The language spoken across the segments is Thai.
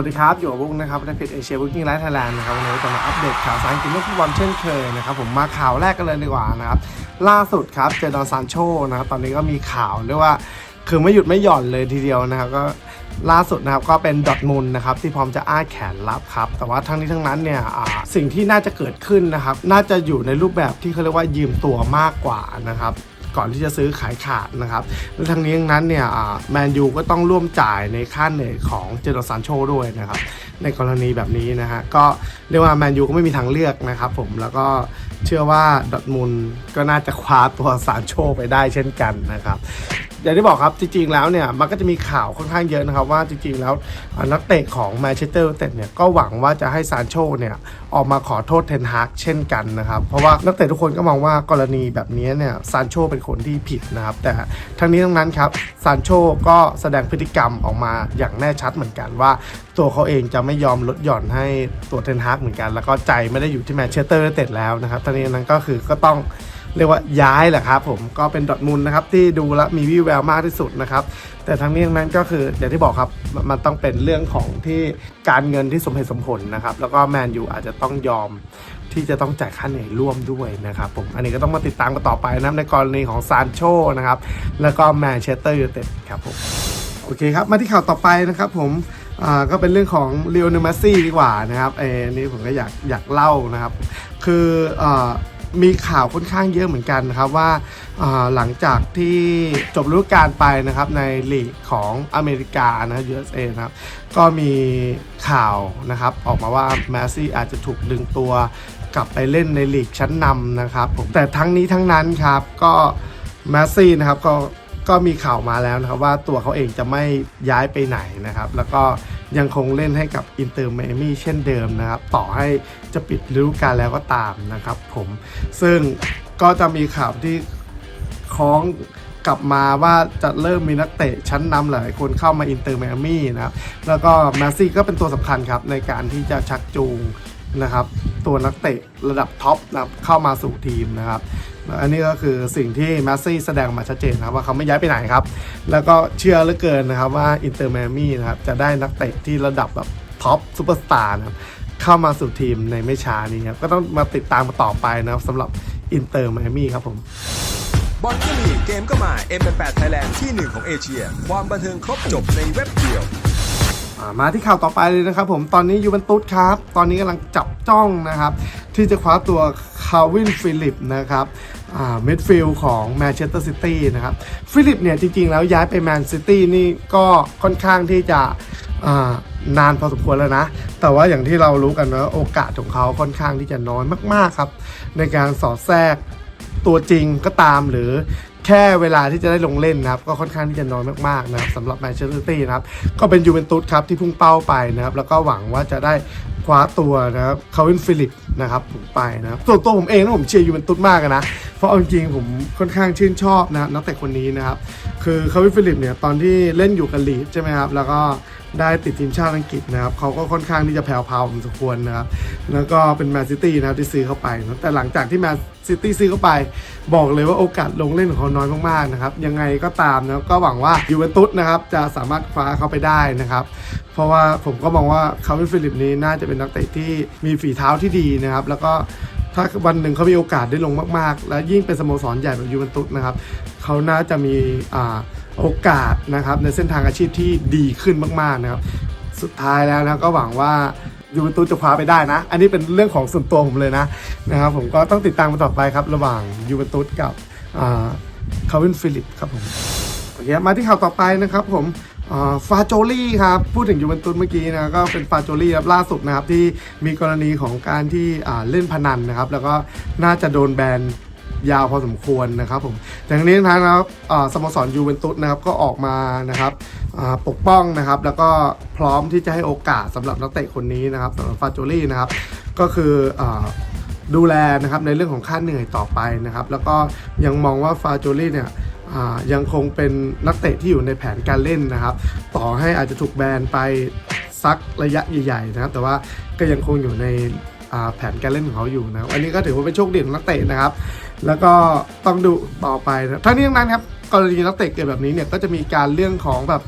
วัสดีครับ อยู่กับบุ๊กนะครับในเพจเอเชียบุ๊กิ้งไลฟ์ไทยแลนด์นะครับวันนี้จะมาอัปเดตข่าวสารกี่ยวกับฟุตบอลเช่นเคยนะครับผมมาข่าวแรกกันเลยดีกว่านะครับล่าสุดครับเจดอนซานโชนะครับตอนนี้ก็มีข่าวเรียกว่าคือไม่หยุดไม่หย่อนเลยทีเดียวนะครับก็ล่าสุดนะครับก็เป็นดอทมุนนะครับที่พร้อมจะอ้าแขนรับครับ แต่ว่าทั้งนี้ทั้งนั้นเนี่ยสิ่งที่น่าจะเกิดขึ้นนะครับ น่าจะอยู่ในรูปแบบที่เขาเรียกว่ายืมตัวมากกว่านะครับ ก่อนที่จะซื้อขายขาดนะครับและทั้งนี้ทั้งนั้นเนี่ยแมนยูก็ต้องร่วมจ่ายในค่าเหนื่อยของเจโรซานโชด้วยนะครับในกรณีแบบนี้นะฮะก็เรียกว่าแมนยูก็ไม่มีทางเลือกนะครับผมแล้วก็เชื่อว่าดอทมุลก็น่าจะคว้าตัวซานโชไปได้เช่นกันนะครับ อย่างที่บอกครับจริงๆแล้วเนี่ยมันก็จะมีข่าวค่อนข้างเยอะนะครับว่าจริงๆแล้วนักเตะของแมนเชสเตอร์ยูไนเต็ดเนี่ยก็หวังว่าจะให้ซานโชเนี่ยออกมาขอโทษเทนฮากเช่นกันนะครับเพราะว่านักเตะทุกคนก็มองว่ากรณีแบบนี้เนี่ยซานโชเป็นคนที่ผิดนะครับแต่ทั้งนี้ทั้งนั้นครับซานโชก็แสดงพฤติกรรมออกมาอย่างแน่ชัดเหมือนกันว่า ตัวเขาเองจะไม่ยอมลดหย่อนให้ตัวเทนฮากเหมือนกัน แล้วก็ใจไม่ได้อยู่ที่แมนเชสเตอร์ยูไนเต็ดแล้วนะครับทั้งนี้นั้นก็คือก็ต้อง เรียกว่าย้ายแหละครับผมก็เป็นดอทมุนนะครับที่ดูแล้วมีวิวแววมากที่สุดนะครับแต่ทั้งนี้ทั้งนั้นก็คืออย่างที่บอกครับมันต้องเป็นเรื่องของที่การเงินที่สมเหตุสมผลนะครับแล้วก็แมนยูอาจจะต้องยอมที่จะต้องจ่ายค่าเหนื่อยร่วมด้วยนะครับผมอันนี้ก็ต้องมาติดตามกันต่อไปนะครับในกรณีของซานโชนะครับแล้วก็แมนเชสเตอร์ยูไนเต็ดครับผมโอเคครับมาที่ข่าวต่อไปนะครับผมอ่าก็เป็นเรื่องของเล o โอเนลเมสซี่ดีกว่านะครับเออนี่ผมก็อยากอยากเล่านะครับคืออา มีข่าวค่อนข้างเยอะเหมือนกันนะครับว่าาหลังจากที่จบฤดูกาลไปนะครับในลีกของอเมริกานะ USA นะครับก็มีข่าวนะครับออกมาว่าแมสซี่อาจจะถูกดึงตัวกลับไปเล่นในลีกชั้นนำนะครับผมแต่ทั้งนี้ทั้งนั้นครับก็แมสซี่นะครับก็ก็มีข่าวมาแล้วนะครับว่าตัวเขาเองจะไม่ย้ายไปไหนนะครับ แล้วก็ ยังคงเล่นให้กับอินเตอร์เมมี่เช่นเดิมนะครับ ต่อให้จะปิดฤดูกาลแล้วก็ตามนะครับผมซึ่งก็จะมีข่าวที่คล้องกลับมาว่าจะเริ่มมีนักเตะชั้นนำหลายคนเข้ามาอินเตอร์เมมี่นะครับ แล้วก็แมสซี่ก็เป็นตัวสำคัญครับในการที่จะชักจูง นะครับ ตัวนักเตะระดับท็อปนะครับเข้ามาสู่ทีมนะครับอันนี้ก็คือสิ่งที่แมสซี่แสดงมาชัดเจนนะครับว่าเขาไม่ย้ายไปไหนครับ แล้วก็เชื่อเหลือเกินนะครับว่าอินเตอร์แมมี่นะครับจะได้นักเตะที่ระดับแบบท็อปซูเปอร์สตาร์นะครับเข้ามาสู่ทีมในไม่ช้านี้ครับก็ต้องมาติดตามกันต่อไปนะครับสำหรับอินเตอร์แมมี่ครับผมบอลก็มีเกมก็มา M88 Thailand ที่หนึ่งของเอเชีย ความบันเทิงครบจบในเว็บเดียว มาที่ข่าวต่อไปเลยนะครับผมตอนนี้ยูเวนตุสครับ ตอนนี้กำลังจับจ้องนะครับ ที่จะคว้าตัวคาวินฟิลิปนะครับมิดฟิลของแมนเชสเตอร์ซิตี้นะครับฟิลิปเนี่ยจริงๆ แล้วย้ายไปแมนซิตี้นี่ก็ค่อนข้างที่จะนานพอสมควรแล้วนะ แต่ว่าอย่างที่เรารู้กันนะโอกาสของเขาค่อนข้างที่จะน้อยมากๆครับ ในการสอดแทรกตัวจริงก็ตามหรือ แค่เวลาที่จะได้ลงเล่นนะครับ ก็ค่อนข้างที่จะน้อยมากๆนะครับสำหรับแมนเชสเตอร์ซิตี้นะครับ ก็เป็นยูเวนตุสครับที่พุ่งเป้าไปนะครับ แล้วก็หวังว่าจะได้คว้าตัวนะครับคาวินฟิลิปนะครับผมไปนะครับส่วนตัวผมเองนะผมเชียร์ยูเวนตุสมากนะเพราะเอาจริงๆผมค่อนข้างชื่นชอบนะนักเตะคนนี้นะครับ คือคาวินฟิลิปเนี่ยตอนที่เล่นอยู่กับลีดใช่ไหมครับแล้วก็ ได้ติดทีมชาติอังกฤษนะครับเขาก็ค่อนข้างที่จะแผ่วพาวพอสมควรนะครับ แล้วก็เป็นแมนซิตี้นะครับที่ซื้อเข้าไปนะแต่หลังจากที่แมนซิตี้ซื้อเข้าไป บอกเลยว่าโอกาสลงเล่นของเขาน้อยมากๆนะครับ ยังไงก็ตามนะก็หวังว่ายูเวนตุสนะครับจะสามารถคว้าเขาไปได้นะครับ เพราะว่าผมก็มองว่าคาร์วินฟิลิปนี้น่าจะเป็นนักเตะที่มีฝีเท้าที่ดีนะครับ แล้วก็ถ้าวันหนึ่งเขามีโอกาสได้ลงมาก ๆ และยิ่งเป็นสโมสรใหญ่แบบยูเวนตุสนะครับเขาน่าจะมีอ่า โอกาสนะครับในเส้นทางอาชีพที่ดีขึ้นมากๆนะครับสุดท้ายแล้วนะก็หวังว่ายูเวนตุสจะคว้าไปได้นะ อันนี้เป็นเรื่องของส่วนตัวผมเลยนะนะครับผมก็ต้องติดตามกันต่อไปครับ ระหว่างยูเวนตุสกับคาร์วินฟิลิปครับผมโอเคมาที่ข่าวต่อไปนะครับผมฟาโจลี่ครับ พูดถึงยูเวนตุสเมื่อกี้นะก็เป็นฟาโจลี่ครับล่าสุดนะครับที่มีกรณีของการที่เล่นพนันนะครับ แล้วก็น่าจะโดนแบน ยาวพอสมควรนะครับผมแต่ทั้งนี้ทั้งนั้นนะครับสโมสรยูเวนตุสนะครับก็ออกมานะครับปกป้องนะครับ แล้วก็พร้อมที่จะให้โอกาสสำหรับนักเตะคนนี้นะครับสำหรับฟาโจลี่นะครับก็คืออดูแลนะครับในเรื่องของค่าเหนื่อยต่อไปนะครับ แล้วก็ยังมองว่าฟาโจลี่เนี่ยยังคงเป็นนักเตะที่อยู่ในแผนการเล่นนะครับ ต่อให้อาจจะถูกแบนไปสักระยะใหญ่ๆนะครับ แต่ว่าก็ยังคงอยู่ใน แผนการเล่นของเขาอยู่นะอันนี้ก็ถือว่าเป็นโชคดีของนักเตะนะครับ แล้วก็ต้องดูต่อไปนะทั้งนี้ทั้งนั้นครับกรณีนักเตะเกิดแบบนี้เนี่ยก็จะมีการเรื่องของแบบ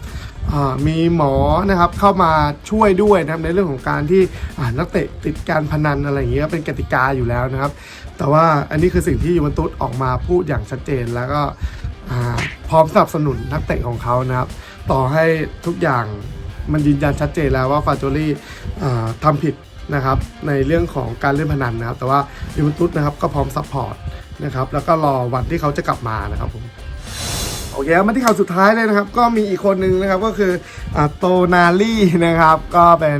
มีหมอนะครับเข้ามาช่วยด้วยนะครับในเรื่องของการที่นักเตะติดการพนันอะไรอย่างเงี้ยเป็นกติกาอยู่แล้วนะครับ แต่ว่าอันนี้คือสิ่งที่ยูเวนตุสออกมาพูดอย่างชัดเจนแล้วก็พร้อมสนับสนุนนักเตะของเขานะครับ ต่อให้ทุกอย่างมันยืนยันชัดเจนแล้วว่าฟาโจลี่ทำผิด นะครับในเรื่องของการเล่นพนันนะครับ แต่ว่ายูเวนตุสนะครับก็พร้อมซัพพอร์ตนะครับแล้วก็รอวันที่เขาจะกลับมานะครับผมโอเคมาที่ข่าวสุดท้ายเลยนะครับ ก็มีอีกคนนึงนะครับก็คืออโตนาลี่นะครับ ก็เป็น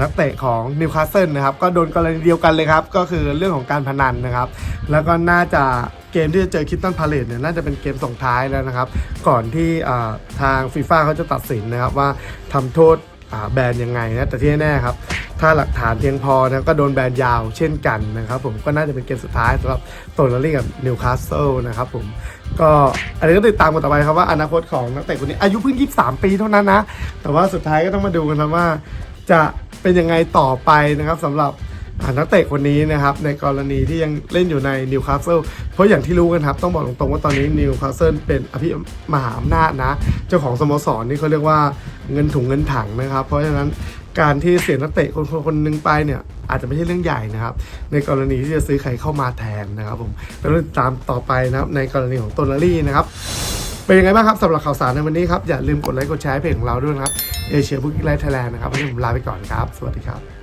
นักเตะของนิวคาสเซิลนะครับ ก็โดนกรณีเดียวกันเลยครับ ก็คือเรื่องของการพนันนะครับ แล้วก็น่าจะเกมที่จะเจอคิตตันพาเลตเนี่ยน่าจะเป็นเกมส่งท้ายแล้วนะครับ ก่อนที่ทางฟีฟ่าเขาจะตัดสินนะครับว่าทำโทษ แบนยังไงนะแต่ที่แน่ๆครับ ถ้าหลักฐานเพียงพอนะก็โดนแบนยาวเช่นกันนะครับผมก็น่าจะเป็นเกมสุดท้ายสำหรับโตนลี่กับนิวคาสเซิลนะครับผมก็อันนี้ก็ติดตามกันต่อไปครับว่าอนาคตของนักเตะคนนี้อายุเพิ่ง 23 ปีเท่านั้นนะ แต่ว่าสุดท้ายก็ต้องมาดูกันนะว่า จะเป็นยังไงต่อไปนะครับสำหรับนักเตะคนนี้นะครับในกรณีที่ยังเล่นอยู่ในนิวคาสเซิลเพราะอย่างที่รู้กันครับ ต้องบอกตรงๆว่าตอนนี้นิวคาสเซิลเป็นอภิมหาอำนาจนะ เจ้าของสโมสรนี่เขาเรียกว่า เงินถุงเงินถังนะครับ เพราะฉะนั้นการที่เสียนักเตะคนคนนหนึงไปเนี่ยอาจจะไม่ใช่เรื่องใหญ่นะครับ ในกรณีที่จะซื้อใครเข้ามาแทนนะครับผมแล้วติดตามต่อไปนะครับในกรณีของตนารี่นะครับเป็นยังไงบ้างครับสำหรับข่าวสารในวันนี้ครับอย่าลืมกดไลค์กดแชร์เพจของเราด้วยนะครับเอเชียบุ๊กไลท์ไทยแลนด์นะครับวันนี้ผมลาไปก่อนครับ สวัสดีครับ